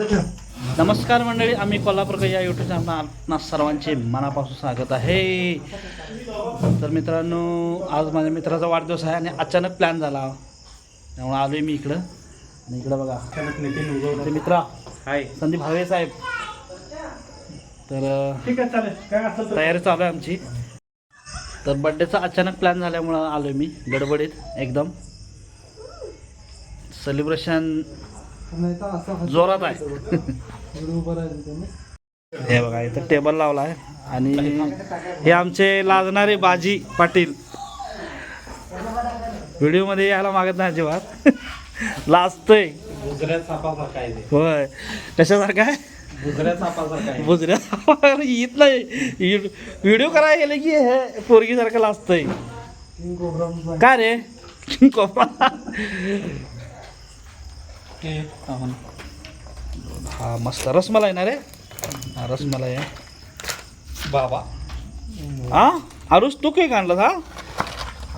नमस्कार मंडळी आम्ही कोल्हापूरकर या युट्यूब चॅनल आपणा सर्वांचे मनापासून स्वागत आहे. तर मित्रांनो आज माझ्या मित्राचा वाढदिवस आहे आणि अचानक प्लॅन झाला. त्यामुळे आलो आहे मी इकडं. आणि इकडं बघा. ते मित्रा हाय. संदीप हवे साहेब. तर अं, ठीक आहे चालेल. काय असेल तर. तयारी चालू आहे आमची. तर बड्डेचा अचानक प्लॅन झाल्यामुळं आलो आहे मी गडबडीत एकदम. सेलिब्रेशन जोरात आहे. हे बघा इथं टेबल लावला आहे. आणि हे आमचे लाजणारे बाजी पाटील. व्हिडिओमध्ये यायला मागत नाही अजिबात. लाजतोय. होय. कशासारखं आहे? बुजऱ्या सापासारखा येत नाही. व्हिडिओ करायला गेले की हे पोरगीसारखं लाजतंय. काय रे? कोपरा हा मस्त. रसमलाई ना रे? हा रसमलाई आहे. बाबा. हा? आरुष तू काय आणलं हा?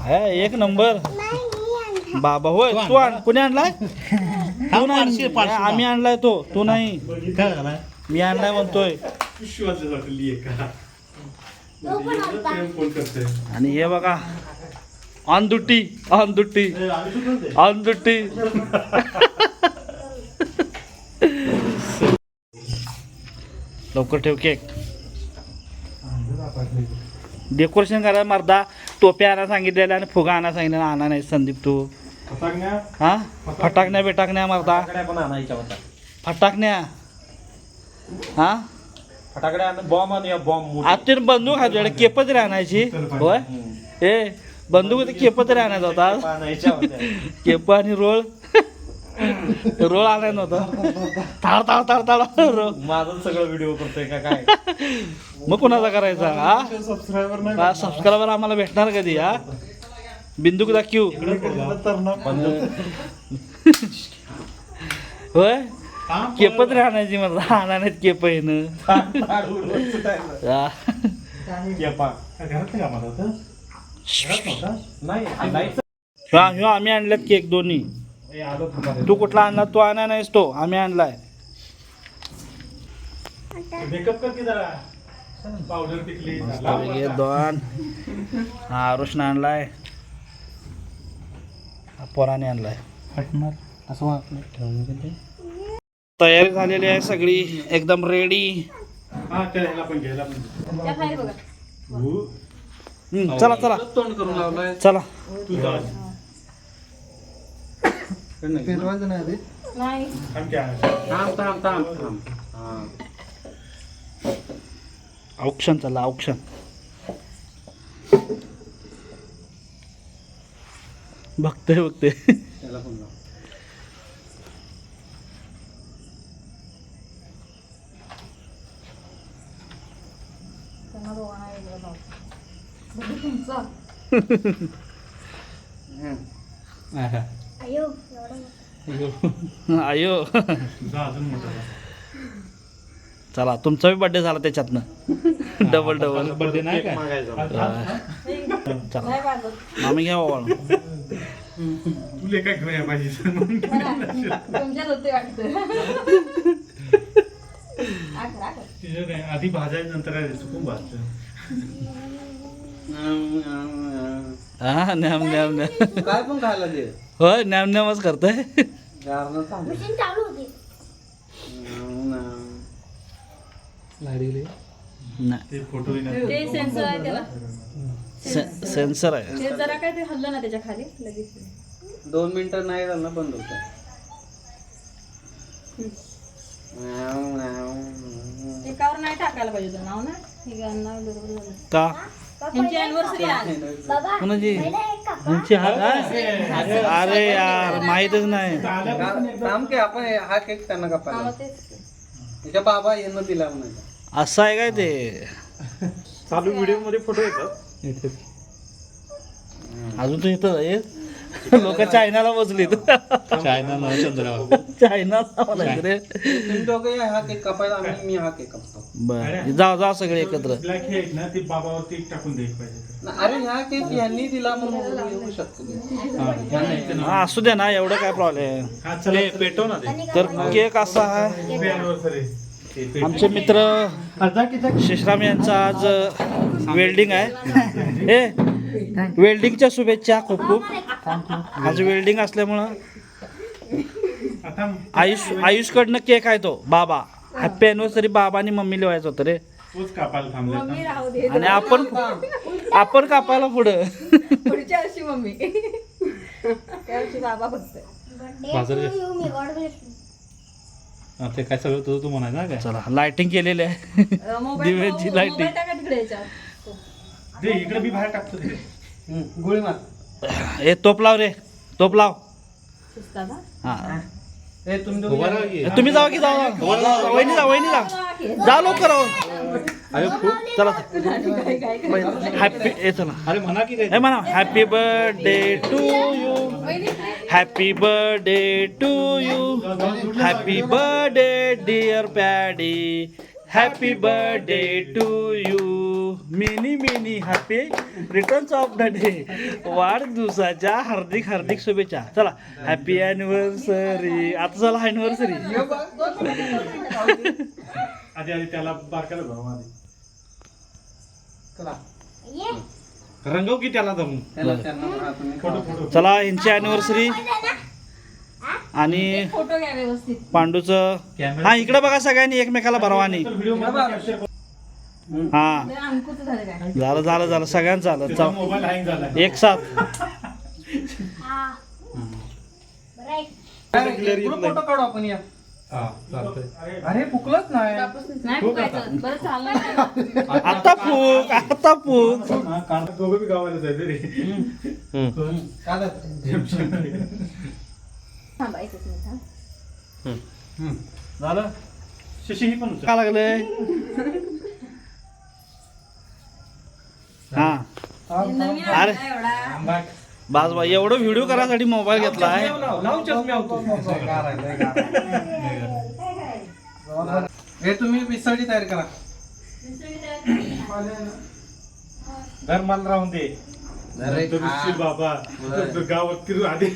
हाय, एक नंबर. बाबा होय तू आण. कुणी आणलाय? तू नाही आम्ही आणलाय तो. तू नाही. मी आणलाय म्हणतोय. आणि हे बघा. On duty on duty on duty लवकर ठेव केक. डेकोरेशन करायला मर्दा. टोप्या आणा सांगितलेल्या आणि फुगा आणा सांगितलेला आणा नाही संदीप तू. फटाकण्या? हा? फटाकण्या बिटाकण्या मर्दा. फटाकण्या. हा? फटाकड्या आणि बॉम्ब आणूया बॉम्ब आता बंदूक हात केप तरी आणायची. होय? ए बंदूक ते केप तरी आणायचा होता. केप आणि रोळ रोळ आणायचा नव्हता. ताड ताड ताड ताड रोळ. माझं सगळं व्हिडिओ करतोय का काय? मग कुणाचा करायचा हा? सबस्क्रायबर हा सबस्क्रायबर आम्हाला भेटणार कधी हा? बिंदूक दाखवू होय? केप तरी आणायची मला आणायला केप येणं हा. नाही ह्यो आम्ही आणल्यात केक दोन्ही. तू कुठला आणला? तू आणा नाहीस तो. आम्ही आणलाय. हे दोन. हा आरुषनं आणलाय. पोराने आणलाय. असं वाटलं. तयारी झालेली आहे सगळी. एकदम रेडी हा चला चला तोंड करून लावलाय. चला. तू जा नाही थांब की आहे. थांब थांब थांब थांब हा. औक्षण चला औक्षण बघतोय बघते त्याला पण लाव. त्यांना दोघांना वेगळं लावतो बघू तुमचा आयो तुझा अजून मोठा झाला. चला तुमचा बी बर्थडे झाला त्याच्यातनं. डबल डबल बर्थडे नाही. चला. घ्या बाबा. तुले काय घेऊया पाहिजे? आधी भाजायचं नंतर काय चुकून भाजतं. हा नॅम नॅम नॅम काय पण खायला दे. होय नॅम नॅमच करतोय. गारणं थांब. नाही ते फोटो ते सेन्सर आहे त्याला. से- सेन्सर आहे. ते जरा काय ते हल्लं ना त्याच्याखाली लगेच. दोन मिनिटं नाही झालं ना बंद होतं. एकावर नाही टाकायला पाहिजे होतं नाव ना? हे गाणं नाव बरोबर झालं का यांची कोणाची यांची हा काय अरे यार माहीतच नाही. थांब की आपण हे- केक त्यांना मग तेच त्याच्या बाबा यांना दिला म्हणायचा. असं आहे काय ते? चालू व्हिडिओमध्ये फोटो येतात. अजून तू इथं ये लोक चायनाला बसलीत. चायना ना चंद्रावर. चायना रे. तुम्ही दोघे हा केक कापायला आम्ही मी हा केक कापतो. बर. जा जा सगळे एकत्र. ब्लॅक हे आहेत ना ते बाबावरती टाकून द्यायला पाहिजे. ना, अरे हा केक यांनी दिला म्हणून येऊ शकतो ते. हा, ह्यांना इथे ना. हा असू दे ना एवढं काय प्रॉब्लेम हा चला. पेटव ना ते. तर केक असा आहे. आमचे मित्र शिशराम यांचा आज वेल्डिंग आहे. हे वेल्डिंगच्या शुभेच्छा खूप खूप. आज वेल्डिंग असल्यामुळं आयुष आयुषकडनं केक आहे तो बाबा. हॅप्पी अॅनिव्हर्सरी बाबा आणि मम्मी लिवायचं होतं रे. तोच कापायला थांबला मम्मी राहू दे. आणि आपण आपण कापायला पुढं. पुढच्या वर्षी मम्मी. बाबा काय सगळं तुझं तू म्हणाय ना काय? चला लाइटिंग केलेली आहे. दिव्याची मोबाईल दे इकडे बी बाहेर टाकतो ते हम्म, गोळी मार. ए तोप लाव रे तोप लाव. सुचता का हा. ए तुम्ही दोघे उभा या. राहा की. तुम्ही जावा की जावा. वहिनी जा वहिनी जा. जा लवकर अहो. अरे खूप चला. काय काय काय हॅपी ए चला. अरे म्हणा की ए काय म्हणा happy birthday to you happy birthday to you happy birthday dear Paddy happy birthday to you Mini Mini happy returns of the day वाढदिवसाच्या हार्दिक हार्दिक शुभेच्छा. चला हॅपी अॅनिव्हर्सरी आता चला अॅनिव्हर्सरी. आधी आधी त्याला बारकाला भरव आधी. चला. रंगव की त्याला जमून चला यांची अॅनिव्हर्सरी आणि फोटो घ्या व्यवस्थित. पांडूचं हा इकडे बघा सगळ्यांनी एकमेकाला कॅप्चर हा. अंकुचं झालं काय? झालं झालं झालं. सगळ्यांचं झालं. त्याचा चल. मोबाईल हँग झाला. एक साथ ग्रुप फोटो काढू आपण या. हा चालतंय. अरे फुकलंच नाही. नाही फुकायचं. बरं चाललं आता फूक आता फूक. कान- दोघं बी गावाला जायचं रे. का जात? थांबायचं झालं? शशी ही पण उचल. का लागलंय? हा. नवीन अरे. आणला एवढा बास बाई एवढं व्हिडिओ करायसाठी मोबाईल घेतलाय लावून चष्मे. हे तुम्ही मिसळची तयारी करा. घर मला राहून दे. नंतर बाबा. नंतर गावात फिरू आधी.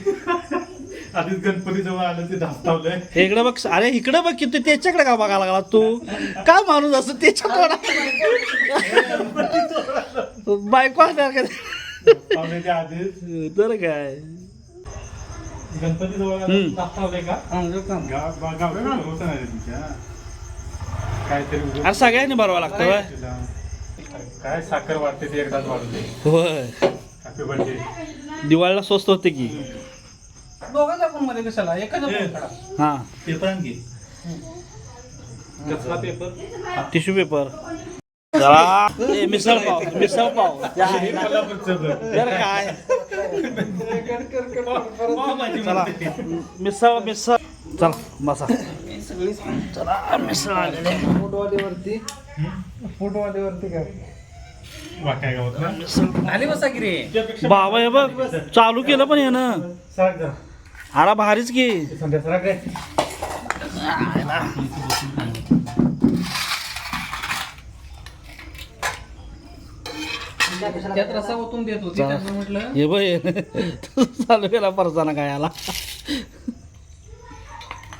आधीच गणपती जवळ आलं ते धास्तावलंय. इकडे बघ अरे इकडे बघ की तू त्याच्याकडे का बघायला लागला तू? काय माणूस असं त्याच्या बायको असणार का? आधीच. तर काय? गणपती जवळ. धास्तावलंय का? हा, अरे सगळ्यांनी भरावं लागतं. काय साखर वाढते ते एकदाच वाढते होय. हॅपी बर्थडे दिवाळीला स्वस्त होते की. दोघांच्या फोनमध्ये कशाला? एकाच फोन काढा हा. पेपर आणखी कसला पेपर? Tissue paper. जरा. ए, मिसळ पाव मिसळ पाव. काय चला. मिसळ मिसळ. चला बसा. चला मिसळ आलेले काय वाटाय गावात ना मिसळ आली बसा की रे. त्यापेक्षा बाबा हे बघ चालू केलं पण हे ना जा. अरा भारीच की. त्यात रसा ओतून देत होती म्हटलं. हे बघ. चालू केला परसाना काय आला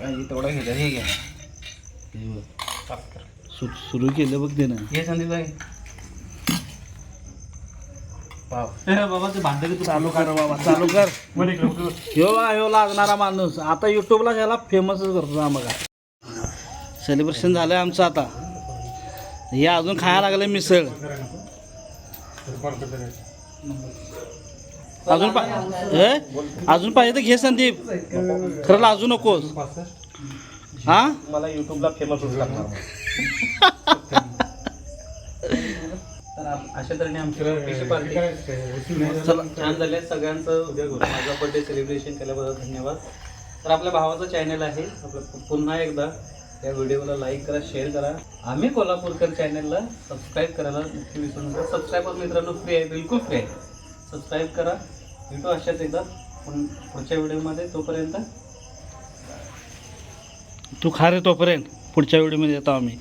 तेवढा घे हे घ्या. सुरू केलं बघ ते ना हे संदीप भाई बाबा. ते भांडे चालू कर बाबा चालू कर. ह्यो ह्यो लागणारा माणूस. आता युट्यूबला ह्याला फेमसच करतो हा बघा. सेलिब्रेशन झालंय आमचं आता. हे अजून खायला लागलं मिसळ. अजून पा हे? अजून पाहिजे तर घे संदीप. खरं लाजू नकोस. हा? मला युट्यूबला फेमस होऊ लागणार तर अशा तऱ्हेने आमची birthday छान झाले. सगळ्यांचं उद्या करू माझा बर्थडे सेलिब्रेशन केल्याबद्दल धन्यवाद. तर आपल्या भावाचं चॅनल आहे. आपलं पुन्हा एकदा या व्हिडिओला लाईक करा शेअर करा. आम्ही कोल्हापूरकर चॅनलला सबस्क्राईब करायला नक्की विसरू नका. सबस्क्राईबर मित्रांनो फ्री आहे बिलकुल फ्री आहे. सबस्क्राईब करा. भेटू अशाच एकदा आपण पुढच्या व्हिडिओमध्ये. तोपर्यंत तू खा रे तोपर्यंत. पुढच्या व्हिडिओमध्ये येतो आम्ही.